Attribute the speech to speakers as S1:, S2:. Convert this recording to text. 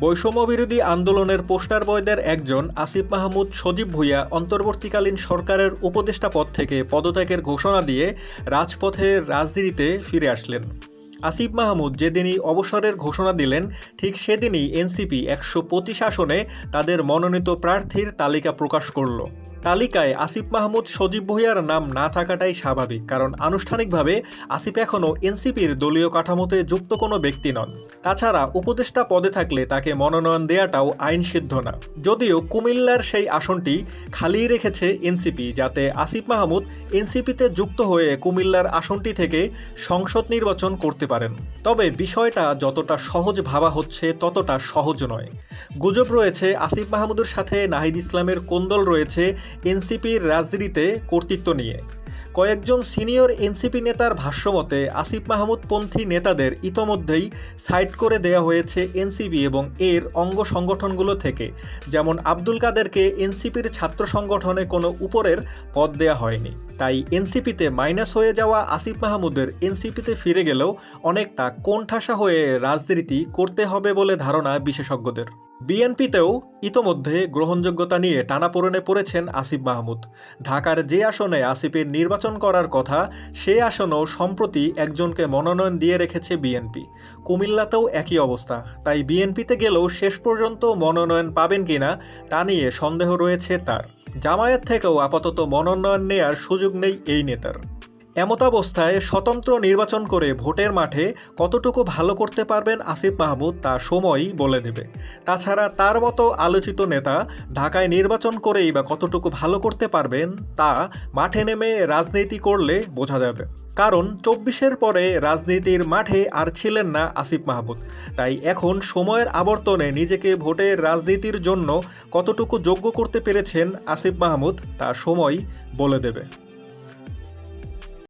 S1: বৈষম্যবিরোধী আন্দোলনের পোস্টার বয়দের একজন আসিফ মাহমুদ সজীব ভুইয়া অন্তর্বর্তীকালীন সরকারের উপদেষ্টা পদ থেকে পদত্যাগের ঘোষণা দিয়ে রাজপথে রাজনীতিতে ফিরে আসলেন। আসিফ মাহমুদ যেদিনই অবসরের ঘোষণা দিলেন, ঠিক সেদিনই এনসিপি একশো পঁচিশ আসনে তাদের মনোনীত প্রার্থীর তালিকা প্রকাশ করল। তালিকায় আসিফ মাহমুদ সজীব ভুইয়ার নাম না থাকাটাই স্বাভাবিক, কারণ আনুষ্ঠানিকভাবে আসিফ এখনও এনসিপির দলীয় কাঠামোতে যুক্ত কোনো ব্যক্তি নন। তাছাড়া উপদেষ্টা পদে থাকলে তাকে মনোনয়ন দেওয়াটাও আইনসিদ্ধ না। যদিও কুমিল্লার সেই আসনটি খালি রেখেছে এনসিপি, যাতে আসিফ মাহমুদ এনসিপিতে যুক্ত হয়ে কুমিল্লার আসনটি থেকে সংসদ নির্বাচন করতে পারেন। তবে বিষয়টা যতটা সহজ ভাবা হচ্ছে ততটা সহজ নয়। গুজব রয়েছে আসিফ মাহমুদের সাথে, নাহিদ ইসলামের কোন্দল রয়েছে এনসিপির রাজনীতিতে কর্তৃত্ব নিয়ে। কয়েকজন সিনিয়র এনসিপি নেতার ভাষ্যমতে, আসিফ মাহমুদ পন্থী নেতাদের ইতোমধ্যেই সাইড করে দেওয়া হয়েছে এনসিপি এবং এর অঙ্গ সংগঠনগুলো থেকে। যেমন আব্দুল কাদেরকে এনসিপির ছাত্র সংগঠনে কোনো উপরের পদ দেয়া হয়নি। তাই এনসিপিতে মাইনাস হয়ে যাওয়া আসিফ মাহমুদের এনসিপিতে ফিরে গেলেও অনেকটা কোণঠাসা হয়ে রাজনীতি করতে হবে বলে ধারণা বিশেষজ্ঞদের। বিএনপিতেও ইতোমধ্যে গ্রহণযোগ্যতা নিয়ে টানাপোড়েনে পড়েছেন আসিফ মাহমুদ। ঢাকার যে আসনে আসিফের নির্বাচন করার কথা, সে আসনেও সম্প্রতি একজনকে মনোনয়ন দিয়ে রেখেছে বিএনপি। কুমিল্লাতেও একই অবস্থা। তাই বিএনপিতে গেলেও শেষ পর্যন্ত মনোনয়ন পাবেন কিনা, তা নিয়ে সন্দেহ রয়েছে তার। জামায়াত থেকেও আপাতত মনোনয়ন নেয়ার সুযোগ নেই এই নেতার। এমতাবস্থায় স্বতন্ত্র নির্বাচন করে ভোটের মাঠে কতটুকু ভালো করতে পারবেন আসিফ মাহমুদ তা সময়ই বলে দেবে। তাছাড়া তার মতো আলোচিত নেতা ঢাকায় নির্বাচন করেই বা কতটুকু ভালো করতে পারবেন তা মাঠে নেমে রাজনীতি করলে বোঝা যাবে। কারণ চব্বিশের পরে রাজনীতির মাঠে আর ছিলেন না আসিফ মাহমুদ। তাই এখন সময়ের আবর্তনে নিজেকে ভোটের রাজনীতির জন্য কতটুকু যোগ্য করতে পেরেছেন আসিফ মাহমুদ তা সময় বলে দেবে।